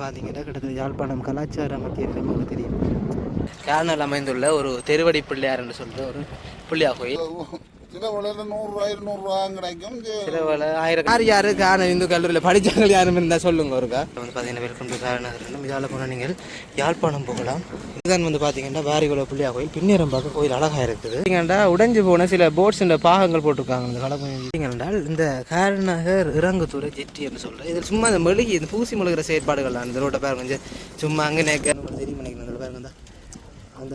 பார்த்தீங்கன்னா கிட்டத்தட்ட யாழ்ப்பாணம் கலாச்சார மத்திய உங்களுக்கு தெரியும். கேரளாவில் அமைந்துள்ள ஒரு தெருவடி பிள்ளையார் என்று சொல்கிற ஒரு பிள்ளையார் கோயில். சில விலையில நூறுரூவா இருநூறுவா கிடைக்கும். இது சில வேலை ஆயிரம் யார் யாரு காரணம் இந்து கல்லூரியில் படித்தவங்க யாரும் இருந்தால் சொல்லுங்க ஒருக்கா வந்து பார்த்தீங்கன்னா வெல்கம் டு காரணம் இதால் போனால் நீங்கள் யாழ்ப்பாணம் போகலாம். இதுதான் வந்து பார்த்தீங்கன்னா பாரிகுல பிள்ளையா கோயில். பின்னேரம் பார்க்க கோயில் அழகாக இருக்குது. பார்த்தீங்கன்னா உடைஞ்சு போன சில போட்ஸ் இந்த பாகங்கள் போட்டிருக்காங்க. இந்த கடமை என்றால் இந்த காரநகர் இறங்குத்துறை ஜெட்டி என்று சொல்கிறேன் இது சும்மா இந்த மெழுகி இந்த பூசி மெழுகிற செயற்பாடுகள் இந்த ரோட்டை பாருங்க கொஞ்சம் சும்மா அங்கே நேக்க தெரியும் நினைக்கிறேன் அதில் பாருங்க தான்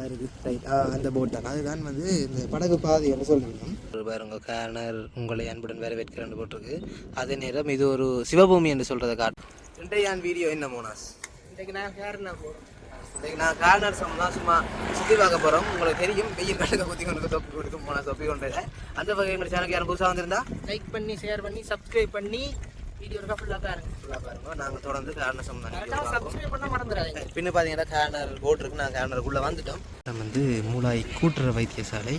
அந்த இருக்குது ரைட் அந்த போட் தான். அதுதான் வந்து இந்த படகு பாதை என்று சொல்லியிருந்தோம் ஒரு பாருங்க கார்னர் உங்களை அன்புடன் வரவேற்கிறேன் போட்டிருக்கு அதே நேரம் இது ஒரு சிவபூமி என்று சொல்கிறத காட்டும் இன்றையான் வீடியோ என்ன மோனாஸ்? இன்றைக்கு நான் கார்னர் போகிறோம் இன்றைக்கு நான் கார்னர் சொன்னா சும்மா சுற்றி பார்க்க போகிறோம் உங்களுக்கு தெரியும் வெயில் கணக்க குத்தி கொண்டு தொப்பி கொடுக்கும் போனால் தொப்பி கொண்டு அந்த வகை எங்கள் சேனலுக்கு யாரும் புதுசாக வந்திருந்தா? லைக் பண்ணி ஷேர் பண்ணி சப்ஸ்கிரைப் பண்ணி வீடியோ இருக்கா ஃபுல்லாக பாருங்க ஃபுல்லாக பாருங்க நாங்கள் தொடர்ந்து கார்னர் சம்பந்தம் சப்ஸ்கிரைப் பண்ண மறந்துடாதீங்க. பின்ன பார்த்தீங்கன்னா கேனர் போட் இருக்கு. நான் கேனருக்குள்ளே வந்துட்டோம். நம்ம வந்து மூலாய் கூட்டுற வைத்தியசாலை.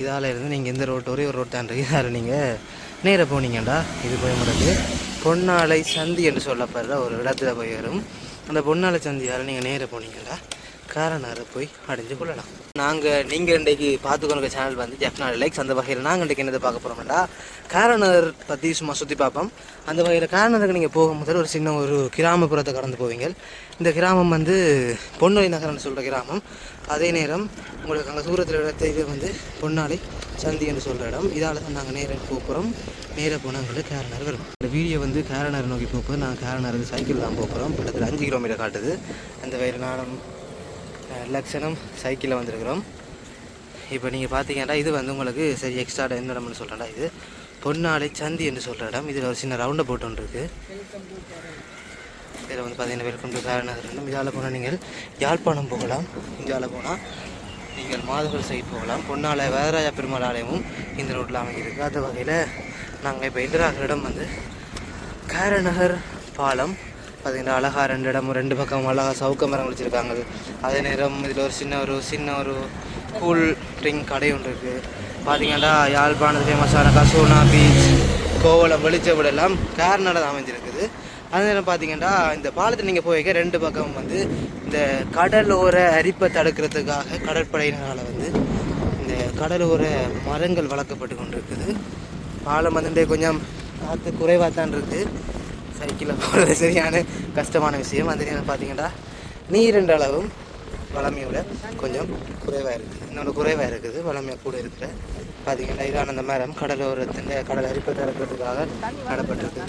இதால் இருந்து நீங்கள் எந்த ரோட் ஒரே ஒரு ரோட் தான் இருக்கு. இதால் நீங்கள் நேராக போனீங்கடா. இது போய் முறைக்கு பொன்னாலை சந்தி என்று சொல்லப்படுற ஒரு இடத்துல போய் வரும். அந்த பொன்னாலை சந்தியால் நீங்கள் நேராக போனீங்கடா. காரனாரை போய் அடைஞ்சு கொள்ளலாம். நாங்கள் நீங்கள் இன்றைக்கு பார்த்துக்கணுங்க சேனல் வந்து ஜெஃப்னாட் லைக்ஸ் அந்த வகையில் நாங்கள் இன்றைக்கு என்னது பார்க்க போகிறோம்டா காரணர் பற்றி சும்மா சுற்றி பார்ப்போம். அந்த வகையில் காரணருக்கு நீங்கள் போகும் முதல் ஒரு சின்ன ஒரு கிராமப்புறத்தை கடந்து போவீங்க. இந்த கிராமம் வந்து பொன்னொழி நகரம்னு சொல்கிற கிராமம். அதே நேரம் உங்களுக்கு அங்கே தூரத்தில் இடத்த இது வந்து பொன்னாளி சந்தி என்று சொல்கிற இடம். இதால் தான் நாங்கள் நேராக போகிறோம் நேராக போனால் எங்களுக்கு கேரனர் வரும். இந்த வீடியோ வந்து கேரனர் நோக்கி போகும்போது நாங்கள் கேரனருக்கு சைக்கிள் தான் போகிறோம் கிட்டத்தட்ட அஞ்சு கிலோமீட்டர் காட்டுது. அந்த வகையில் நாடம் லட்சணம் சைக்கிளில் வந்திருக்கிறோம். இப்போ நீங்கள் பார்த்தீங்கன்னா இது வந்து உங்களுக்கு சரி எக்ஸ்ட்ரா எந்த இடம்னு சொல்கிறடா இது. பொன்னாலை சந்தி என்று சொல்கிற இடம். இதில் ஒரு சின்ன ரவுண்டை போட்டு ஒன்று இருக்குது இதில் வந்து பார்த்தீங்கன்னா வெல்கம் டு காரநகரம் இதால் போனால் நீங்கள் யாழ்ப்பாணம் போகலாம். இந்தியாவில் போனால் நீங்கள் மாதவர் சைட் போகலாம். பொன்னாலை வேதராஜா பெருமாள் ஆலயமும் இந்த ரோட்டில் அமைஞ்சிருக்கு. அந்த வகையில் நாங்கள் இப்போ எதிராக இடம் வந்து காரநகர் பாலம் பார்த்தீங்கன்னா அழகா ரெண்டு இடமும் ரெண்டு பக்கம் அழகாக சவுக்க மரம் வச்சுருக்காங்க. அதே நேரம் இதில் ஒரு சின்ன ஒரு சின்ன ஒரு கூல் ட்ரிங்க் கடை ஒன்று இருக்குது பார்த்தீங்கன்னா யாழ்ப்பாணத்து ஃபேமஸான கசோனா பீச் கோவலம் வெளிச்சவிட எல்லாம் கார்நாடா அமைஞ்சிருக்குது. அதே நேரம் பார்த்தீங்கன்னா இந்த பாலத்தை நீங்கள் போய்க்க ரெண்டு பக்கம் வந்து இந்த கடலோர அரிப்பை தடுக்கிறதுக்காக கடற்படையினரால் வந்து இந்த கடலோர மரங்கள் வளர்க்கப்பட்டு கொண்டு இருக்குது பாலம் வந்து கொஞ்சம் காற்று குறைவாக தான் இருக்குது சைக்கிளில் போகிறது சரியான கஷ்டமான விஷயம். அந்த நேரம் பார்த்தீங்கன்னா நீரின்ற அளவும் வளமையோட கொஞ்சம் குறைவாக இருக்குது இன்னொன்று குறைவாக இருக்குது. வளமையாக கூட இருக்கிற பார்த்தீங்கன்னா இதான அந்த மரம் கடலோரத்தின் கடல் அரிப்பை தடுக்கிறதுக்காக நடப்பட்டிருக்கு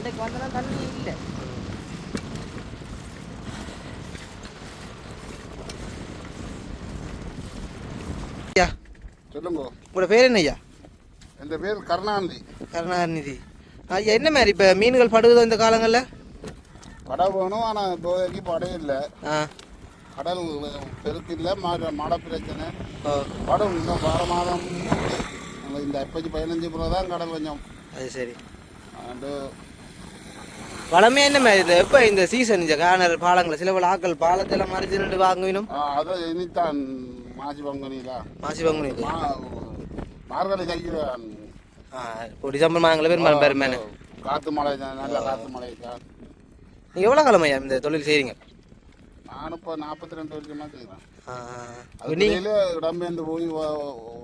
சொல்லுங்க. உங்களோட பேர் என்ன ஐயா என் பேர்? கருணாநிதி. கருணாநிதி. என்ன மாதிரி இப்போ மீன்கள் படுகுதோ இந்த காலங்களில்? கடை வேணும் ஆனால் இப்போதைக்கு படை இல்லை. ஆ. கடல் பெருக்கு இல்லை மழை மழை பிரச்சனை. படம் இன்னும் வார மாதம் இந்த இப்போச்சு பதினஞ்சு பிறகு தான் கடல் கொஞ்சம். அது சரி. அண்டு வளமே என்ன மாதிரி இது எப்போ இந்த சீசன் இந்த காணர் பாலங்கள் சில பல ஆக்கள் பாலத்தில் மறைச்சு ரெண்டு வாங்குவினும் அது இனித்தான் மாசி பங்குனியில. மாசி பங்குனி மார்கழி ஆ இப்போ டிசம்பர் மாதங்களில் பெரும்பாலும் பெருமேனு காற்று மழை தான் நல்ல காற்று மழை. தான் நீங்கள் எவ்வளோ காலம் ஐயா இந்த தொழில் செய்கிறீங்க நான் இப்போ நாற்பத்தி ரெண்டு வருஷமா செய்கிறேன் இடம்பெயர்ந்து போய்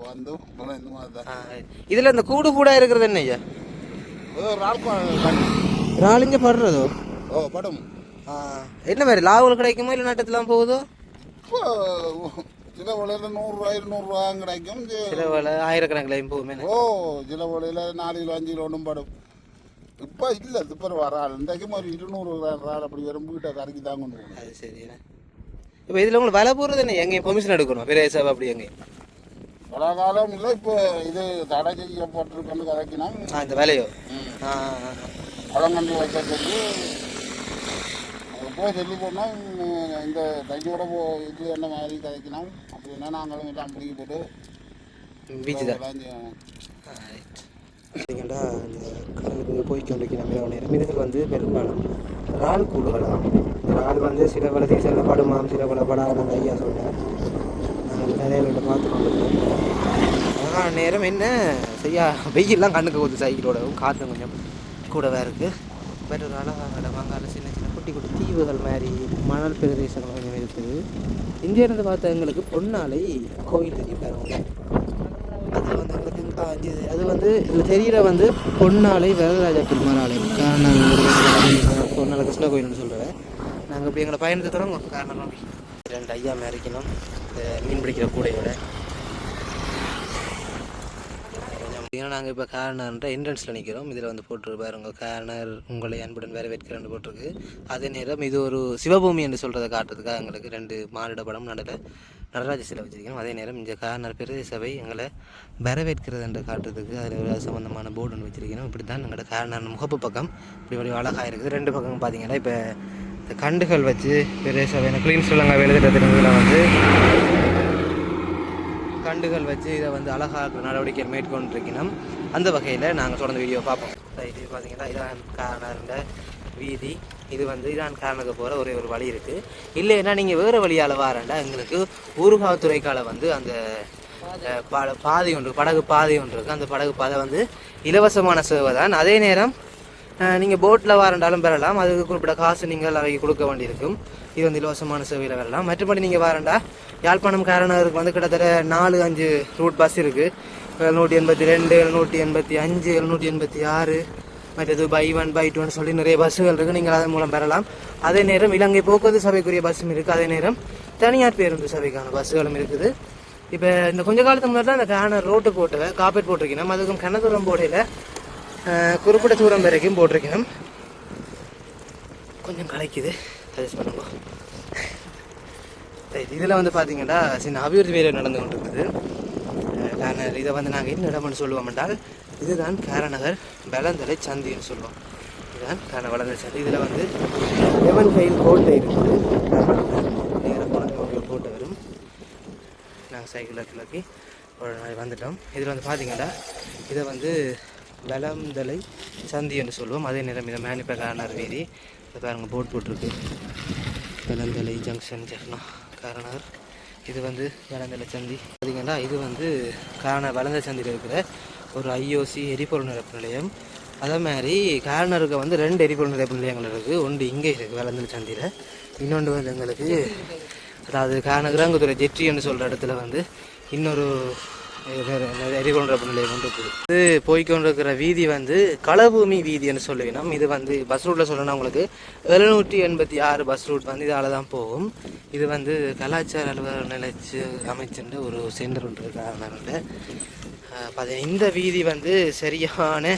வந்து இந்த மாதிரி தான் இதில் இந்த கூடு கூட இருக்கிறது என்ன ஐயா? நாலஞ்சு படுறதோ? ஓ படம். என்ன மாதிரி லாபங்கள் கிடைக்குமோ? இல்லை நட்டத்துலாம் போகுதோ? சில விலையில நூறுரூவா இருநூறுவா கிடைக்கும். சில வேலை ஆயிரக்கணக்கில் போகுமே ஓ சில விலையில நாலு கிலோ அஞ்சு கிலோ ஒன்றும் படும். இப்போ இல்லை இப்போ வர ஆள். இன்றைக்கும் ஒரு இருநூறு ஆள் அப்படி வரும். வீட்டை கரைக்கு தான் கொண்டு போகணும். அது சரி இப்போ இதில் உங்களுக்கு விலை போடுறது என்ன? எங்கேயும் பெர்மிஷன் எடுக்கணும்? பெரிய சேவை அப்படி எங்கேயும்? பல காலம் இல்லை இப்போ இது தடை செய்யப்பட்டிருக்கன்னு கதைக்கினா ஆ இந்த வேலையோ? பழங்கண்டு வைக்க சொல்லி அது போய் சொல்லி போனால் இந்த தையோட போ இது என்ன மாதிரி கதைக்கினா அப்படின்னா நாங்களும் எல்லாம் பிடிக்கி போட்டு பீச்சு தான். பார்த்தீங்கன்னா இந்த கடலுக்கு போய் கொண்டிருக்கிற நேரம் இதுகள் வந்து பெரும்பாலும் இறால் கூடுகளாம் இறால் வந்து சில பல சீசனில் படுமாம் சில பல படாத ஐயா சொன்னார் நாங்கள் கதையில பார்த்து கொண்டிருக்கோம். நேரம் என்ன? செய்யா வெயில்லாம் கண்ணுக்கு ஊற்று சைக்கிளோடவும் காற்று கொஞ்சம் கூடவே இருக்குது வேறு ஒரு அங்கால சின்ன சின்ன குட்டி தீவுகள் மாதிரி மணல் பிரதேசங்கள் கொஞ்சம் இருக்குது. இந்தியிலிருந்து பார்த்த எங்களுக்கு பொன்னாலை கோயில் தெரியும் பாருங்க. அது வந்து எங்களுக்கு அது வந்து இதில் தெரிகிற வந்து பொன்னாலை வரதராஜ பெருமாள் ஆலயம் காரணம் பொன்னாலை கிருஷ்ண கோயில்னு சொல்கிறேன் நாங்கள் இப்படி எங்களை பயணத்தை தொடங்குவோம் காரணம் ரெண்டு ஐயா மேரிக்கணும் இந்த மீன் பிடிக்கிற கூடையோட. பார்த்தீங்கன்னா நாங்கள் இப்போ கார்னர்ன்ற என்ட்ரன்ஸில் நிற்கிறோம் இதில் வந்து போட்டிருப்பார் உங்கள் கார்னர் உங்களை அன்புடன் வரவேற்கிறேன்னு போட்டிருக்கு. அதே நேரம் இது ஒரு சிவபூமி என்று சொல்கிறத காட்டுறதுக்காக எங்களுக்கு ரெண்டு மானிட படம் நடுவில் நடராஜ சிலை வச்சுருக்கோம். அதே நேரம் இந்த கார்னர் பிரதேச சபை எங்களை வரவேற்கிறது என்று காட்டுறதுக்கு அதில் ஒரு சம்மந்தமான போர்டு ஒன்று வச்சிருக்கணும். இப்படி தான் எங்களோட கார்னர் முகப்பு பக்கம் இப்படி ஒரு அழகாக இருக்குது. ரெண்டு பக்கம் பார்த்தீங்கன்னா இப்போ இந்த கண்டுகள் வச்சு பெரிய சபை க்ளீன் ஸ்ரீலங்கா எழுதுறதுல வந்து கண்டுகள் வச்சு இதை வந்து அழகாக நடவடிக்கை மேற்கொண்டிருக்கணும். அந்த வகையில் நாங்கள் தொடர்ந்து வீடியோ பார்ப்போம். இது பார்த்தீங்கன்னா இதான் காரண வீதி. இது வந்து இதான் காரணத்துக்கு போகிற ஒரே ஒரு வழி இருக்குது இல்லைன்னா நீங்கள் வேறு வழியால் வாரண்டா எங்களுக்கு ஊர்காவத்துறைக்கால வந்து அந்த பாதை ஒன்று படகு பாதை ஒன்று இருக்குது அந்த படகு பாதை வந்து இலவசமான சேவை தான். அதே நேரம் நீங்கள் போட்டில் வாரண்டாலும் பெறலாம். அதுக்கு குறிப்பிட்ட காசு நீங்கள் அவைக்கு கொடுக்க வேண்டியிருக்கும். இது வந்து இலவசமான சேவையில் வரலாம் மற்றபடி நீங்கள் வாரண்டா யாழ்ப்பாணம் காரணருக்கு வந்து கிட்டத்தட்ட நாலு அஞ்சு ரூட் பஸ் இருக்குது எழுநூற்றி எண்பத்தி ரெண்டு எழுநூற்றி எண்பத்தி அஞ்சு எழுநூற்றி எண்பத்தி ஆறு மற்றது பை ஒன் பை டூன்னு சொல்லி நிறைய பஸ்ஸுகள் இருக்குது நீங்கள் அதன் மூலம் பெறலாம். அதே நேரம் இலங்கை போக்குவரத்து சபைக்குரிய பஸ்ஸும் இருக்குது அதே நேரம் தனியார் பேருந்து சபைக்கான பஸ்ஸுகளும் இருக்குது. இப்போ இந்த கொஞ்ச காலத்துக்கு முன்னாடி தான் அந்த கான ரோட்டு போட்டு காப்பேட் போட்டிருக்கணும். அதுக்கும் கிணத்துரம் போடையில் குறிப்பிட்ட தூரம் வரைக்கும் போட்டிருக்கணும் கொஞ்சம் கலைக்குது. சஜஸ்ட் பண்ணுங்க. இதில் வந்து பார்த்தீங்கன்னா சின்ன அபிவிருத்தி வேலை நடந்து கொண்டிருக்குது. காரணம் இதை வந்து நாங்கள் என்ன இடம்னு சொல்லுவோம் என்றால் இதுதான் காரநகர் பலந்தலை சந்தின்னு சொல்லுவோம். இதுதான் காரண வளர்ந்த சந்தி. இதில் வந்து லெவன் ஃபைல் கோட்டை இருக்குது? நேராக போனது ஒரு கோட்டை வரும். நாங்கள் சைக்கிளில் கிளப்பி ஒரு நாள் வந்துட்டோம். இதில் வந்து பார்த்தீங்கன்னா இதை வந்து வளந்தலை சந்தி என்று சொல்லுவோம் அதே நேரம் இதை மேனிப்ப காரணர் வீதி இதை பாருங்கள் போட் போட்டிருக்கு. வளந்தலை ஜங்ஷன் ஜெர்னா காரணர். இது வந்து வளந்தலை சந்தி. பார்த்தீங்கன்னா இது வந்து காரண வளந்த சந்தியில் இருக்கிற ஒரு ஐஓசி எரிபொருள் நிரப்பு நிலையம். அதே மாதிரி காரணருக்கு வந்து ரெண்டு எரிபொருள் நிரப்பு நிலையங்கள் இருக்குது ஒன்று இங்கே இருக்குது வளந்தலை சந்தியில். இன்னொன்று வந்து எங்களுக்கு அதாவது காரணகிராங்குதுறை ஜெட்ரின்னு சொல்கிற இடத்துல வந்து இன்னொரு எரிகொன்ற நிலையம் கொண்டு இருக்குது இது போய்கொண்டிருக்கிற வீதி வந்து களபூமி வீதின்னு சொல்லுவினோம் இது வந்து பஸ் ரூட்டில் சொல்லணும் உங்களுக்கு. எழுநூற்றி எண்பத்தி ஆறு பஸ் ரூட் வந்து இதால் தான் போகும். இது வந்து கலாச்சார அலுவலர் நிலைச்சு அமைச்சுன்ற ஒரு சென்டர் ஒன்று இருக்காங்க இந்த வீதி வந்து சரியான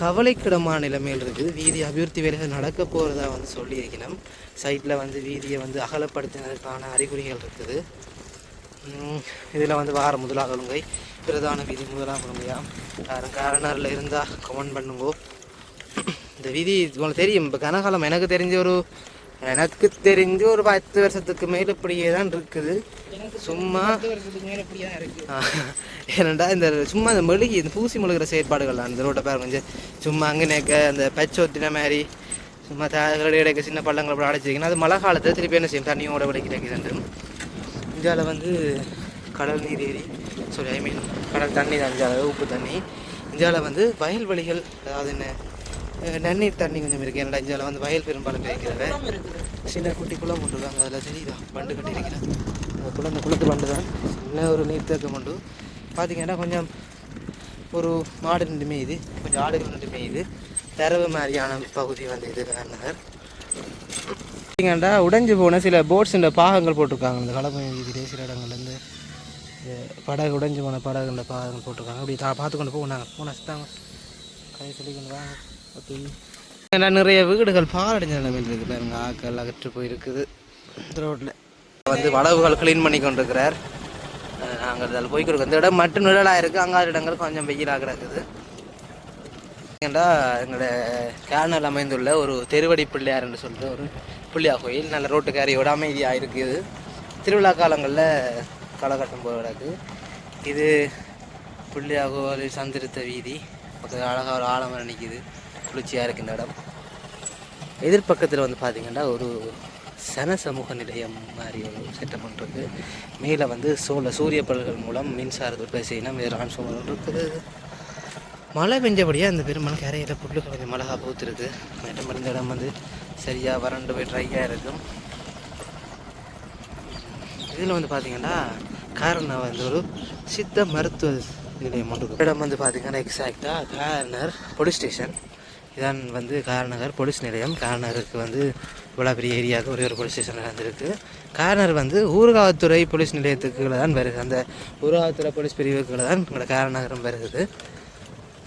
கவலைக்கிடமான நிலைமையில் இருக்குது. வீதி அபிவிருத்தி வேலைகள் நடக்க போகிறதா வந்து சொல்லியிருக்கணும் சைட்டில் வந்து வீதியை வந்து அகலப்படுத்தினதுக்கான அறிகுறிகள் இருக்குது. இதில் வந்து வார முதலாக ஒழுங்கை பிரதான வீதி முதலாக ஒழுங்கையா யாரும் காரணரில் இருந்தால் கமெண்ட் பண்ணுங்கோ. இந்த வீதி உங்களுக்கு தெரியும் இப்போ கனகாலம் எனக்கு தெரிஞ்ச ஒரு எனக்கு தெரிஞ்ச ஒரு பத்து வருஷத்துக்கு மேல இப்படியே தான் இருக்குது. சும்மா ஏனண்டா இந்த சும்மா இந்த மெழுகி இந்த பூசி மெழுகிற செயற்பாடுகள் இந்த ரோட்டை பாருங்க கொஞ்சம் சும்மா அங்கே நேக்க அந்த பச்சை ஒத்தின மாதிரி சும்மா இடைக்க சின்ன பள்ளங்களை அடைச்சிருக்கீங்கன்னா அது மழை காலத்தில் திருப்பி என்ன செய்யும்? தண்ணியோட விட கிடைக்குது இந்தியாவில் வந்து கடல் நீர் ஏரி சாரி ஐ மீன் கடல் தண்ணி தான் இந்தியாவில் உப்பு தண்ணி. இந்தியாவில் வந்து வயல்வெளிகள் அதாவது என்ன நன்னீர் தண்ணி கொஞ்சம் இருக்குது என்னடா இந்தியாவில் வந்து வயல் பெரும்பாலும் கிடைக்கிறத? சின்ன குட்டி குளம் உண்டு அதில் தெரியுதா? பண்டு கட்டி இருக்கிறேன் அந்த குளம் அந்த குளத்து பண்டு தான். சின்ன ஒரு நீர்த்தேக்கம் உண்டு. பார்த்தீங்கன்னா கொஞ்சம் ஒரு மாடு நின்று மேயுது. கொஞ்சம் ஆடுகள் நின்று மேயுது. தரவு மாதிரியான பகுதி வந்து இது நகர் பார்த்தீங்கன்னா உடைஞ்சு போன சில போட்ஸுன்ற பாகங்கள் போட்டிருக்காங்க. இந்த கடமை வீதியிலே சில இடங்கள்லேருந்து படகு உடைஞ்சு போன படகுன்ற பாகங்கள் போட்டிருக்காங்க. அப்படி தான் பார்த்து கொண்டு போனாங்க போனால் சித்தாங்க கை சொல்லி கொண்டு வாங்க ஓகே ஏன்னா நிறைய வீடுகள் பாலடைஞ்ச நிலைமையில் இருக்குது பாருங்க. ஆக்கள் அகற்று போயிருக்குது. இந்த ரோட்டில் வந்து வளவுகள் க்ளீன் பண்ணி கொண்டிருக்கிறார். நாங்கள் அதில் போய்க்கிறோம் இந்த இடம் மட்டும் நிழலாக இருக்குது அங்காத இடங்கள் கொஞ்சம் வெயிலாக கிடக்குது. ஏன்டா எங்களோட கேனல் அமைந்துள்ள ஒரு தெருவடி பிள்ளையார் என்று சொல்லிட்டு ஒரு புள்ளியா கோயில் நல்ல ரோட்டுக்காரியோட அமைதியாக இருக்குது. திருவிழா காலங்களில் களகட்டம் போக கிடக்கு. இது பிள்ளையார் கோவில் சந்திருத்த வீதி. பக்கத்தில் அழகாக ஒரு ஆலமரம் நிற்கிது குளிர்ச்சியாக இருக்கு இந்த இடம். எதிர்பக்கத்தில் வந்து பார்த்தீங்கன்னா ஒரு சன சமூக நிலையம் மாதிரி ஒரு செட்டப் பண்ணுறது மேலே வந்து சோல சூரிய பல்கள் மூலம் மின்சாரத்தை உற்பத்தி செய்யணும். வேறு ஆன்சோமர் இருக்குது. மழை பெஞ்சபடியாக அந்த பெருமாள் கரையில் புல்லு கொஞ்சம் மிளகா பூத்துருக்கு. இடம் இருந்த இடம் வந்து சரியாக வறண்டு போய் ட்ரையாக இருக்கும். இதில் வந்து பார்த்தீங்கன்னா காரணம் வந்து ஒரு சித்த மருத்துவ நிலையம் ஒன்று இடம் வந்து பார்த்தீங்கன்னா எக்ஸாக்டாக கார்னர் போலீஸ் ஸ்டேஷன் இதான் வந்து கார்நகர் போலீஸ் நிலையம். கார்னருக்கு வந்து இவ்வளோ பெரிய ஏரியாவுக்கு ஒரே ஒரு போலீஸ் ஸ்டேஷன் நடந்திருக்கு. கார்னர் வந்து ஊர்காவத்துறை போலீஸ் நிலையத்துக்குள்ளே தான் வருது. அந்த ஊர்காவத்துறை போலீஸ் பிரிவுக்குள்ள தான் எங்களோட காரநகரம் வருது.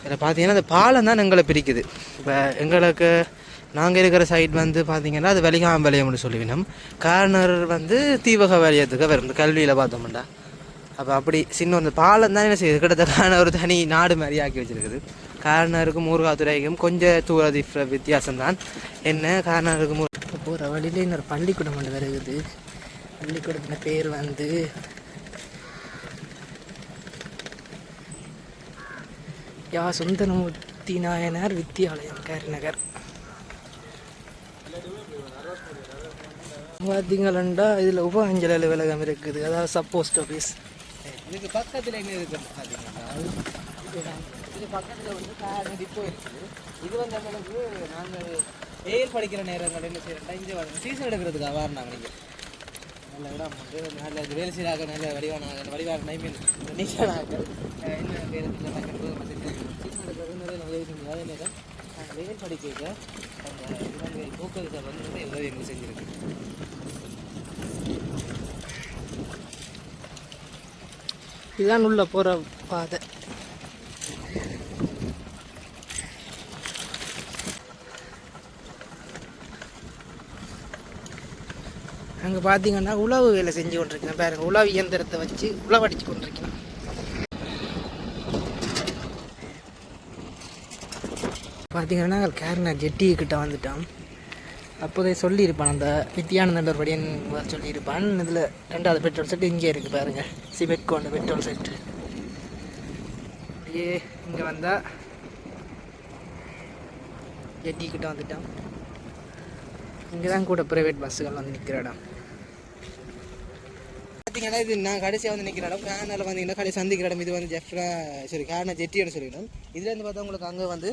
இதில் பார்த்தீங்கன்னா அந்த பாலம் தான் எங்களை பிரிக்குது. இப்போ எங்களுக்கு நாங்கள் இருக்கிற சைட் வந்து பார்த்தீங்கன்னா அது வெளிகாம்பலியம்னு சொல்லுவினோம். கார்னர் வந்து தீவக வலயத்துக்கு வரும். இந்த கல்வியில் பார்த்தோம்டா. அப்போ அப்படி சின்ன அந்த பாலம் தான் என்ன செய்யுது. கிட்டத்தட்ட ஒரு தனி நாடு மாதிரி ஆக்கி வச்சிருக்குது. கார்னருக்கும் ஊர்காத்துறைக்கும் கொஞ்சம் தூர differ- வித்தியாசம் தான். என்ன? கார்னருக்கும் போகிற வழியில் இன்னொரு பள்ளிக்கூடம் ஒன்று வருகுது. பள்ளிக்கூடத்தின் பேர் வந்து யா சுந்தரமூர்த்தி நாயனார் வித்தியாலயம் கருநகர். பார்த்தீங்களா இதில் உப அஞ்சல் அலுவலகம் இருக்குது. அதாவது சப் போஸ்ட் ஆஃபீஸ் இதுக்கு பக்கத்தில் என்ன இருக்குது பார்த்தீங்கன்னா இது பக்கத்தில் வந்து கார் டிப்போ இருக்குது. இது வந்து எங்களுக்கு நாங்கள் வெயில் படிக்கிற நேரங்கள் என்ன செய்யறோம்னா இங்கே வரணும் சீசன் எடுக்கிறதுக்காக வரணும் நீங்கள் நல்ல இடம் நல்ல வேலை செய்கிறாங்க நல்ல வடிவானாக வடிவான நைமீன் நீச்சலாக என்ன வேலை சீசன் உதவி செஞ்சு அதே படிக்க அந்த இலங்கை போக்குவரத்து வந்து உதவி எங்களுக்கு செஞ்சுருக்கு. இதுதான் உள்ள போகிற பாதை. அங்கே பார்த்தீங்கன்னா உழவு வேலை செஞ்சு கொண்டிருக்கேன் பாருங்க உழவு இயந்திரத்தை வச்சு உழவடிச்சு கொண்டிருக்கேன் பார்த்தீங்கன்னா நாங்கள் கேரளா ஜெட்டிக்கிட்ட வந்துட்டோம். அப்போதே சொல்லியிருப்பான் அந்த நித்யானந்தர் படியன் சொல்லியிருப்பான். இதில் ரெண்டாவது பெட்ரோல் செட் இங்கே இருக்குது பாருங்கள் சிமெட்கோ அந்த பெட்ரோல் செட்டு அப்படியே இங்கே வந்தால் ஜெட்டி கிட்ட வந்துட்டோம். இங்கே தான் கூட ப்ரைவேட் பஸ்ஸுகள் வந்து நிற்கிற இடம். பார்த்தீங்கன்னா இது நான் கடைசியாக வந்து நிற்கிற இடம் கார்னரில் வந்தீங்கன்னா கடைசி சந்திக்கிற இடம் இது வந்து ஜெஃப்ரா சரி கார்னர் ஜெட்டியோட சொல்லிடணும். இதுல இருந்து பார்த்தா உங்களுக்கு அங்கே வந்து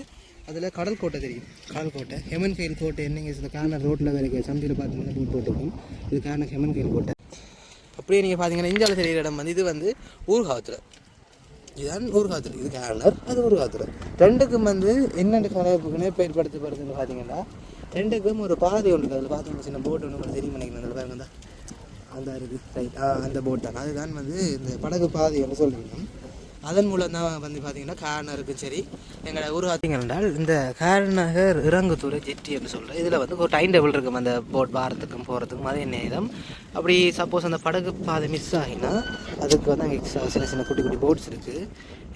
அதில் கடல் கோட்டை தெரியும். கடல் கோட்டை. ஹெமன் கயில் கோட்டை என்னங்க இந்த கார்னர் ரோட்டில் வரைக்கும் சந்தியில் பார்த்தீங்கன்னா போட் போட்டிருக்கும். இது கார்னர் ஹெமன் கயில் கோட்டை. அப்படியே நீங்கள் பார்த்தீங்கன்னா இந்தியாவில் தெரிகிற இடம் வந்து இது வந்து ஊர்காவத்தில். இதுதான் ஊர்காவத்தில். இது கார்னர் அது ஊர்காவத்தில். ரெண்டுக்கும் வந்து என்னென்ன கலப்புக்குன்னு பயன்படுத்தப்படுதுன்னு பார்த்தீங்கன்னா ரெண்டுக்கும் ஒரு பாதை ஒன்று அதில் பார்த்தீங்கன்னா சின்ன போட் ஒன்று தெரியும் நினைக்கிறேன் அதில் பாருங்க இந்தா. அந்த இருக்குது ரைட் அந்த போட் தான். அதுதான் வந்து இந்த படகு பாதை என்று சொல்லியிருந்தோம் அதன் மூலம் தான் வந்து பார்த்தீங்கன்னா கார்னருக்கும் சரி. எங்களோட ஊர் என்றால் இந்த கார்நகர் இறங்குத்துறை ஜெட்டி என்று சொல்கிறேன் இதில் வந்து ஒரு டைம் டேபிள் இருக்கும் அந்த போட் வாரத்துக்கும் போகிறதுக்கும் அதே நேரம். அப்படி சப்போஸ் அந்த படகு பாதை மிஸ் ஆகினா அதுக்கு வந்து அங்கே எக்ஸ்ட்ரா சின்ன சின்ன குட்டி குட்டி போட்ஸ் இருக்குது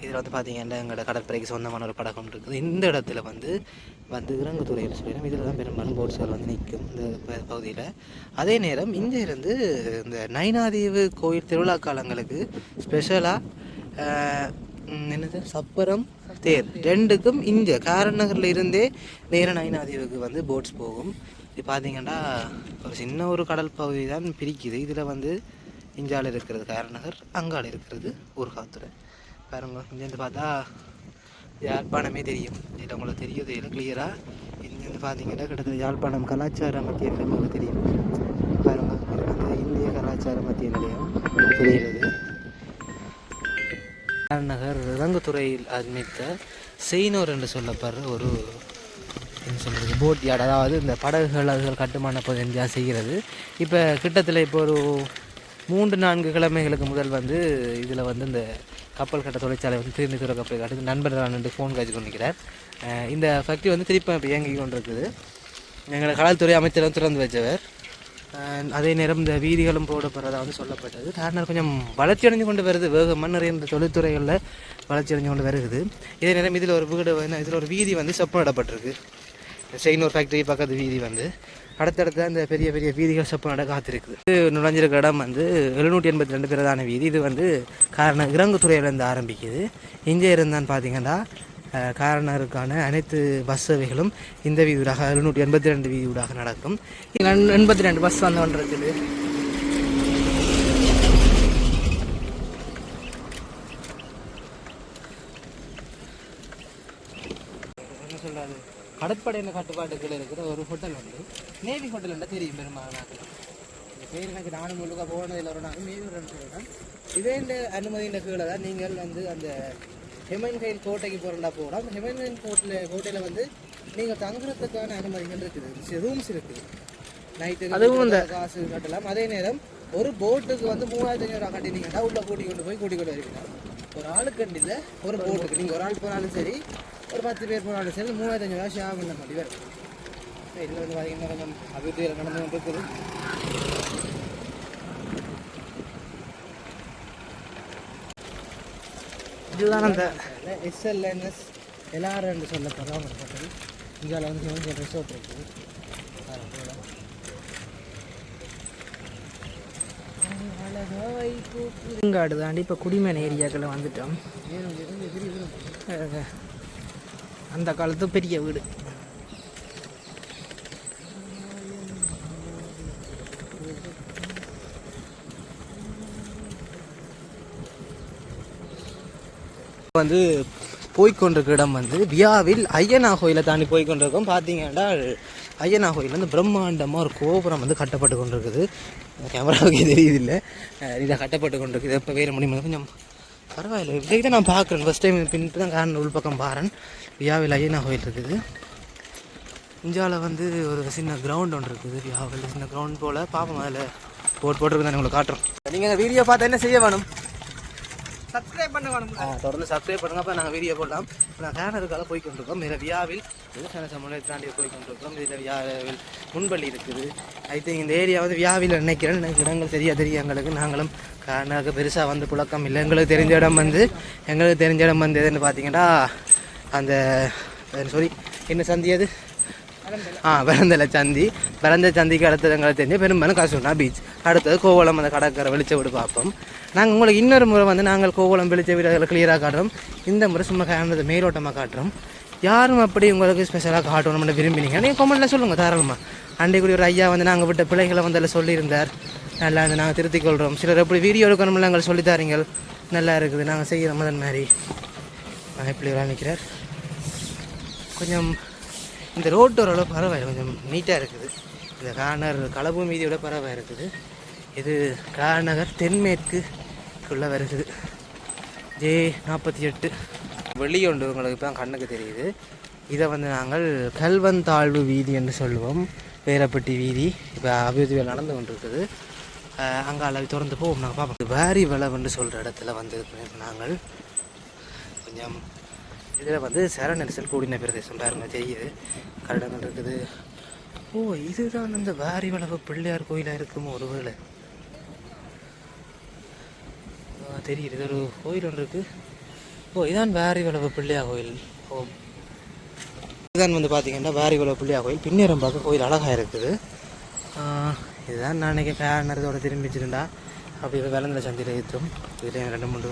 இதில் வந்து பார்த்தீங்கன்னா எங்களோட கடற்படைக்கு சொந்தமான ஒரு படகம் இருக்குது. இந்த இடத்துல வந்து வந்து இறங்குதுறையில் சொல்லிடும். இதில் தான் பெரும்பாலும் போட்ஸ்கள் வந்து நிற்கும் இந்த ப- பகுதியில். அதே நேரம் இங்கே இருந்து இந்த நைனாதீவு கோயில் திருவிழா காலங்களுக்கு ஸ்பெஷலாக என்னது? சப்பரம் தேர் ரெண்டுக்கும் இங்கே காரநகரில் இருந்தே நேர நைனாதீவுக்கு வந்து போட்ஸ் போகும். இது பார்த்தீங்கன்னா ஒரு சின்ன ஒரு கடல் பகுதி தான் பிரிக்குது. இதில் வந்து இஞ்சால இருக்கிறது காரநகர் அங்கால் இருக்கிறது ஊர்காத்துறை. பாருங்க இங்கேருந்து பார்த்தா யாழ்ப்பாணமே தெரியும். இதில் உங்களுக்கு தெரியும் தெரியல கிளியராக இங்கேருந்து பார்த்தீங்கன்னா கிட்டத்தட்ட யாழ்ப்பாணம் கலாச்சார மத்திய நிலையம் உங்களுக்கு தெரியும். பாருங்க இது வந்து இந்திய கலாச்சார மத்திய நிலையம் தெரிகிறது நகர் ரங்கத்துறையில் ஆரம்பித்த செய்னோர் என்று சொல்லப்படுற ஒரு என்ன சொல்கிறது போட் யார்ட். அதாவது இந்த படகுகள் அதுகள் கட்டுமான பகுதியாக செய்கிறது. இப்போ கிட்டத்தில் இப்போ ஒரு மூன்று நான்கு கிழமைகளுக்கு முதல் வந்து இதில் வந்து இந்த கப்பல் கட்ட தொழிற்சாலை வந்து திரும்பி கப்பல் அடுத்து நண்பர் நான் ஃபோன் காய்ச்சி கொண்டிருக்கிறார். இந்த ஃபேக்ட்ரி வந்து திருப்பி இப்போ இயங்கி கொண்டிருக்குது. எங்களை கடல்துறை அமைச்சரும் திறந்து வச்சவர். அதே நேரம் இந்த வீதிகளும் போடப்படுறதா வந்து சொல்லப்பட்டது. காரணம் கொஞ்சம் வளர்ச்சி அடைஞ்சு கொண்டு வருது. வேகமாக நிறைய இந்த தொழில்துறைகளில் வளர்ச்சி அடைஞ்சு கொண்டு வருகுது இதே நேரம் இதில் ஒரு வீடு இதில் ஒரு வீதி வந்து செப்பனிடப்பட்டிருக்கு. செயினூர் ஃபேக்ட்ரி பக்கத்து வீதி வந்து. அடுத்தடுத்த இந்த பெரிய பெரிய வீதிகள் செப்பனிட காத்திருக்குது. இது நுழைஞ்சிருக்க இடம் வந்து எழுநூற்றி எண்பத்தி ரெண்டு பிரதான வீதி. இது வந்து காரணம் இறங்குத்துறையிலேருந்து ஆரம்பிக்குது. இங்கே இருந்தான்னு பார்த்தீங்கன்னா காரணருக்கான அனைத்து பஸ் சேவைகளும் இந்த வீதியூடாக எழுநூற்றி எண்பத்தி ரெண்டு வீதியூடாக நடக்கும். எண்பத்தி ரெண்டு பஸ் வந்து ஒன்று இருக்குது கடற்படையின் கட்டுப்பாட்டுக்குள்ள இருக்கிற ஒரு ஹோட்டல் உண்டு. நேவி ஹோட்டல் தெரியும் பெரும்பாலான இந்த பேர் எனக்கு நானும் முழுக்க போனதில் ஒரு நாள் நேவி ஹோட்டல் சொல்கிறேன் இதே இந்த அனுமதியின் கீழே தான் நீங்கள் வந்து அந்த ஹெமன்கைன் கோட்டைக்கு போகிறா போகலாம். அந்த ஹெமன்கைன் கோட்டில் கோட்டையில் வந்து நீங்கள் தங்குறதுக்கான அனுமதிகள் இருக்குது. ரூம்ஸ் இருக்குது. நைட்டு அதுவும் காசு கட்டலாம். அதே நேரம் ஒரு போட்டுக்கு வந்து மூவாயிரத்தி ஐநூறு ரூபா கட்டினீங்கன்னா உள்ள கூட்டி கொண்டு போய் கூட்டி கொண்டு வருவீங்க. ஒரு ஆளுக்கு இல்லை ஒரு போட்டுக்கு நீங்கள் ஒரு ஆள் போனாலும் சரி ஒரு பத்து பேர் போனாலும் சரி மூவாயிரத்தி ஐநூறு ரூபா ஷேர் பண்ண மாதிரி வரும். இதில் வந்து பார்த்தீங்கன்னா கொஞ்சம் அபிவிருத்தியில் நடந்து கொண்டு இருக்குது. இதுதான் அந்த எஸ்எல்என்எஸ் எல்லாரும் என்று சொல்லப்படுற ஒரு ஹோட்டல் இந்தியாவில் வந்து ஹெவன் ரிசோர்ட் இருக்குது. பெருங்காடு தாண்டி இப்போ குடிமேன ஏரியாக்களை வந்துட்டோம். அந்த காலத்து பெரிய வீடு. வந்து போய்க்கொண்டிருக்க இடம் வந்து வியாவில் ஐயனா கோயிலை தாண்டி போய்கொண்டிருக்கோம் பார்த்தீங்கன்னா ஐயனா கோயில் வந்து பிரம்மாண்டமாக ஒரு கோபுரம் வந்து கட்டப்பட்டு கொண்டிருக்குது. கேமராவுக்கு தெரியுது இல்லை. இதில் கட்டப்பட்டு கொண்டிருக்குது. இப்போ வேறு முடியும்? கொஞ்சம் பரவாயில்ல. இப்படி தான் நான் பார்க்குறேன். ஃபஸ்ட் டைம் பின்ட்டு தான் காரணம். உள்பக்கம் பாருன் வியாவில் ஐயனா கோயில் இருக்குது இந்தியாவில் வந்து ஒரு சின்ன கிரவுண்ட் ஒன்று இருக்குது. வியாவில் சின்ன கிரவுண்ட் போல். பார்ப்போம் அதில் போட் போட்டிருக்கு உங்களுக்கு காட்டுறோம். நீங்கள் வீடியோ பார்த்து என்ன செய்ய வேணும்? சப்ஸ்கிரைப் பண்ண வேணும். தொடர்ந்து சப்ஸ்கிரைப் பண்ணுங்க. அப்போ நாங்கள் வீடியோ போடலாம். நான் கேனருக்காக போய் கொண்டிருக்கோம். இதில் வியாவில் விவசாய சமூகத்தை தாண்டி போய் கொண்டிருக்கோம். இதில் வியாவில் முன்பள்ளி இருக்குது. ஐ திங்க் இந்த ஏரியா வந்து வியாவில் நினைக்கிறேன். எனக்கு இடங்கள் சரியா தெரியும் எங்களுக்கு. நாங்களும் கேனருக்கு பெருசாக வந்து புழக்கம் இல்லை. எங்களுக்கு தெரிஞ்ச இடம் வந்து எங்களுக்கு தெரிஞ்ச இடம் வந்து எதுன்னு பார்த்தீங்கன்னா அந்த சாரி என்ன சந்தி அது? ஆ பிறந்தல சந்தி. பிறந்த சந்திக்கு அடுத்தது தெரிஞ்சு தெரிஞ்ச பெரும்பாலும் காசுனா பீச் அடுத்தது கோவளம் அந்த கடற்கரை வெளிச்ச வீடு பார்ப்போம். நாங்கள் உங்களுக்கு இன்னொரு முறை வந்து நாங்கள் கோவளம் வெளிச்ச வீடு அதில் கிளியராக காட்டுறோம். இந்த முறை சும்மா காரணத்தை மேலோட்டமாக காட்டுறோம். யாரும் அப்படி உங்களுக்கு ஸ்பெஷலாக காட்டணும்னு விரும்பினீங்க. நீங்கள் கமெண்ட்டில் சொல்லுங்கள் தாராளமாக அன்றைக்கு ஒரு ஐயா வந்து நாங்கள் விட்ட பிள்ளைகளை வந்து அதில் சொல்லியிருந்தார். நல்லா இருந்து நாங்கள் திருத்திக் கொள்கிறோம் சிலர் எப்படி வீடியோ எடுக்கணும்ல எங்களை சொல்லித்தாரீங்க நல்லா இருக்குது நாங்கள் செய்கிறோம் அதன் மாதிரி நான் எப்படி நினைக்கிறார் கொஞ்சம் இந்த ரோட்டு ஓரளவு பரவாயில்லை கொஞ்சம் நீட்டாக இருக்குது. இந்த கார்னர் களபு மீதியோட பரவாயில்ல இருக்குது. இது கார்நகர் தென்மேற்குள்ளே வருது. ஜே நாற்பத்தி எட்டு. வெளியொண்டு உங்களுக்கு இப்போ கண்ணுக்கு தெரியுது. இதை வந்து நாங்கள் கல்வந்தாழ்வு வீதி என்று சொல்லுவோம். வேரப்பட்டி வீதி. இப்போ அபிவிருத்தியில் நடந்து கொண்டிருக்குது. அங்கே அளவு திறந்து போவோம். நாங்கள் பார்ப்போம். வேரி விளவுன்னு சொல்கிற இடத்துல வந்து நாங்கள் கொஞ்சம் இதில் வந்து சேர நெரிசல் கூடின பிரதேசம் பாருங்க தெரியுது கரடங்கள் இருக்குது. ஓ இதுதான் அந்த வாரி வளவு பிள்ளையார் கோயிலாக இருக்குமோ ஒருவேளை? வேலை தெரியுது. இது ஒரு கோயில் ஒன்று இருக்குது ஓ இதான் வாரி வளவு பிள்ளையார் கோயில். ஓ. இதுதான் வந்து பார்த்தீங்கன்னா வாரி வளவு பிள்ளையார் கோயில். பின்னேரம் பார்க்க கோயில் அழகாக இருக்குது. இதுதான் நான் அன்றைக்கி நேரத்தோட திரும்பிச்சிருந்தா அப்படி விளந்தில் சந்தையில் ஏற்றும். இதில் ரெண்டு மூணு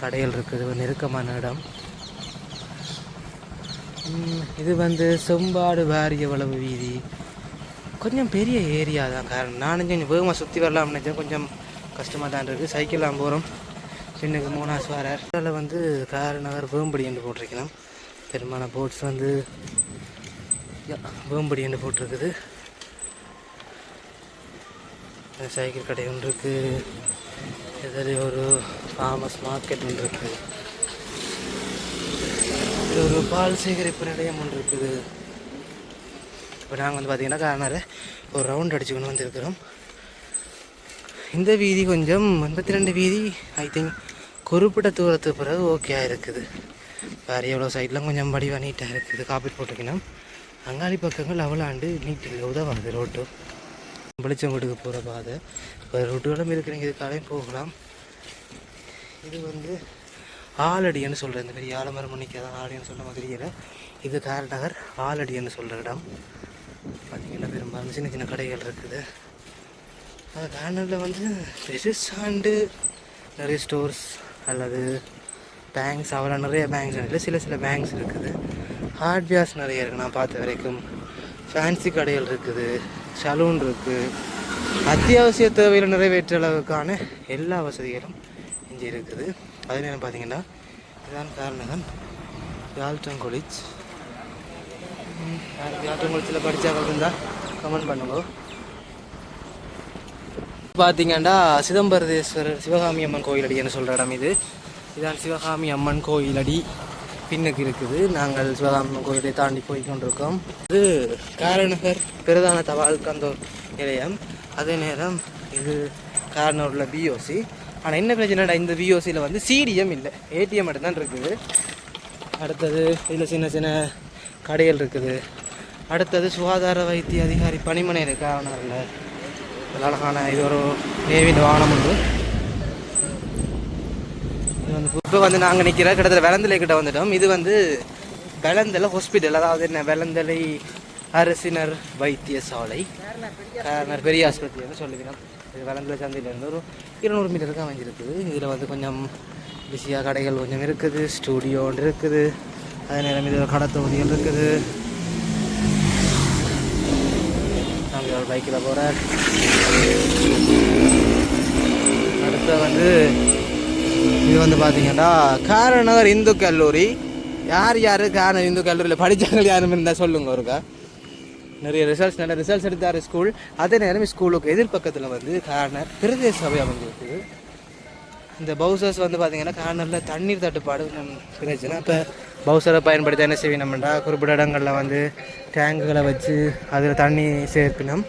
கடைகள் இருக்குது. ஒரு நெருக்கமான இடம். இது வந்து செம்பாடு வாரிய வளவு வீதி. கொஞ்சம் பெரிய ஏரியா தான் காரணம். நானும் கொஞ்சம் வேகமாக சுற்றி வரலாம்னு நினச்சேன். கொஞ்சம் கஷ்டமாக தான் இருக்குது சைக்கிள்லாம் போகிறோம் பின்னுக்கு மூணாஸ் வாரார் அதில் வந்து கார் நகர் வேம்படி என்று போட்டிருக்கலாம். பெரும்பாலான போட்ஸ் வந்து வேம்படி என்று போட்டிருக்குது. சைக்கிள் கடை ஒன்று இருக்குது எதிரே ஒரு ஃபார்மஸ் மார்க்கெட் ஒன்று இருக்குது இது ஒரு பால் சேகரிப்பு நிலையம் ஒன்று இருக்குது. இப்போ நாங்கள் வந்து பார்த்தீங்கன்னா கார்னரை ஒரு ரவுண்ட் அடிச்சுக்கணும் வந்திருக்கிறோம். இந்த வீதி கொஞ்சம் எண்பத்தி ரெண்டு வீதி ஐ திங்க் குறிப்பிட்ட தூரத்துக்கு பிறகு ஓகே இருக்குது. வேறு எவ்வளோ சைட்லாம் கொஞ்சம் படிவாக நீட்டாக இருக்குது. காப்பீட் போட்டுக்கணும் அங்காளி பக்கங்கள் அவ்வளோண்டு நீட் உதவாது ரோட்டு வெளிச்சம் வீட்டுக்கு போகிற பாதை. இப்போ ரோட்டுகளும் இருக்கிறீங்க இதுக்காலையும் போகலாம். இது வந்து ஆலடின்னு சொல்கிறேன் இந்த பெரிய ஆலமரம் மணிக்காதான் ஆலடின்னு சொல்ல மாதிரி தெரியல இது காரநகர் ஆலடின்னு சொல்கிற இடம். பார்த்தீங்கன்னா பெரும்பாலும் சின்ன சின்ன கடைகள் இருக்குது. அந்த கார்னரில் வந்து ரெசிஸ்டாண்டு நிறைய ஸ்டோர்ஸ் அல்லது பேங்க்ஸ் அவ்வளோ நிறைய பேங்க்ஸ் இல்லை சில சில பேங்க்ஸ் இருக்குது. ஹார்ட்வேர்ஸ் நிறைய இருக்குது நான் பார்த்த வரைக்கும். ஃபேன்சி கடைகள் இருக்குது சலூன் இருக்குது அத்தியாவசிய தேவையில் நிறைவேற்ற அளவுக்கான எல்லா வசதிகளும் இங்கே இருக்குது. அதில் என்ன பார்த்தீங்கன்னா இதுதான் காரணம் யாழ்டன் காலேஜ் யாருக்கு காலேஜில் படித்தாக்கள் இருந்தால் கமெண்ட் பண்ணுங்க. பார்த்தீங்கன்னா சிதம்பரதேஸ்வரர் சிவகாமி அம்மன் கோயில் அடின்னு சொல்கிற இடம் இது. இதான் சிவகாமி அம்மன் கோயில் அடி. பின்னுக்கு இருக்குது. நாங்கள் சிவகாமி அம்மன் கோயிலை தாண்டி போய் கொண்டிருக்கோம். இது காரநகர் பிரதான தபால் கந்தோர் நிலையம். அதே நேரம் இது காரனூரில் பிஓசி ஆனால் என்ன பிரச்சனைடா இந்த விஓசியில் வந்து சிடிஎம் இல்லை. ஏடிஎம் மட்டும்தான் இருக்குது அடுத்தது இதில் சின்ன சின்ன கடைகள் இருக்குது. அடுத்தது சுகாதார வைத்திய அதிகாரி பணிமனை இருக்கு? காவனரில் அழகான இது ஒரு நேவின் வாகனம் உண்டு. இது வந்து இப்போ வந்து நாங்கள் நிற்கிற கிட்டத்தட்ட வெளந்தலை கிட்ட வந்துட்டோம். இது வந்து வெளந்தலை ஹாஸ்பிட்டல் அதாவது என்ன வெளந்தலை அரசினர் வைத்தியசாலை. காரணர் பெரிய ஆஸ்பத்திரின்னு சொல்லிக்கிறோம் இது வெளந்தலை சந்தையிலேருந்து ஒரு இருநூறு மீட்டருக்கு அமைஞ்சிருக்குது. இதில் வந்து கொஞ்சம் பிஸியாக கடைகள் கொஞ்சம் இருக்குது. ஸ்டூடியோ ஒன்று இருக்குது. அதே நேரம் இதில் கடை தொகுதிகள் இருக்குது. நாங்கள் ஒரு பைக்கில் போகிற அடுத்து வந்து இது வந்து பார்த்தீங்கன்னா காரநகர் இந்து கல்லூரி. யார் யார் காரண இந்து கல்லூரியில் படித்தாங்க யாரும் இருந்தால் சொல்லுங்க ஒருக்கா? நிறைய ரிசல்ட்ஸ் நல்ல ரிசல்ட்ஸ் எடுத்தார் ஸ்கூல் அதே நேரம் ஸ்கூலுக்கு எதிர்பக்கத்தில் வந்து கார்னர் பிரதேச சபை அமைஞ்சிருக்குது இந்த பவுசர்ஸ் வந்து பார்த்தீங்கன்னா கார்னரில் தண்ணீர் தட்டுப்பாடு பிரச்சனை. இப்போ பவுசரை பயன்படுத்தி என்ன செய்யணும்னா குறிப்பிட்ட இடங்களில் வந்து டேங்குகளை வச்சு அதில் தண்ணி சேர்ப்பினோம்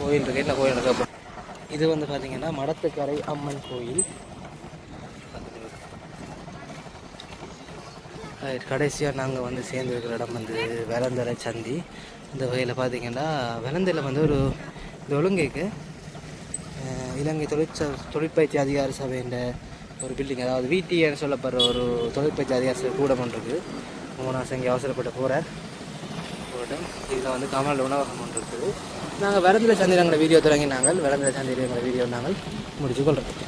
கோயில் இருக்கு என்ன கோயில் இருக்கு இது வந்து பார்த்தீங்கன்னா மடத்துக்கரை அம்மன் கோயில். கடைசியாக நாங்கள் வந்து சேர்ந்துருக்கிற இடம் வந்து வேலந்தரை சந்தி. இந்த வகையில் பார்த்தீங்கன்னா வேலந்தையில் வந்து ஒரு இந்த ஒழுங்கைக்கு இலங்கை தொழிற்ச தொழிற்பயிற்சி அதிகார சபைன்ற ஒரு பில்டிங் அதாவது விடிஏன்னு சொல்லப்படுற ஒரு தொழிற்பயிற்சி அதிகார சபை கூடம் ஒன்று இருக்குது. மூணாசம் இங்கே அவசரப்பட்டு போகிறார் இதில் வந்து கமல் உணவகம் ஒன்று இருக்குது. நாங்கள் விளந்தில் சந்தையில் எங்களை வீடியோ தொடங்கி நாங்கள் விளந்தில் சந்தையில் எங்களை வீடியோ நாங்கள் முடிச்சு கொள்கிறோம்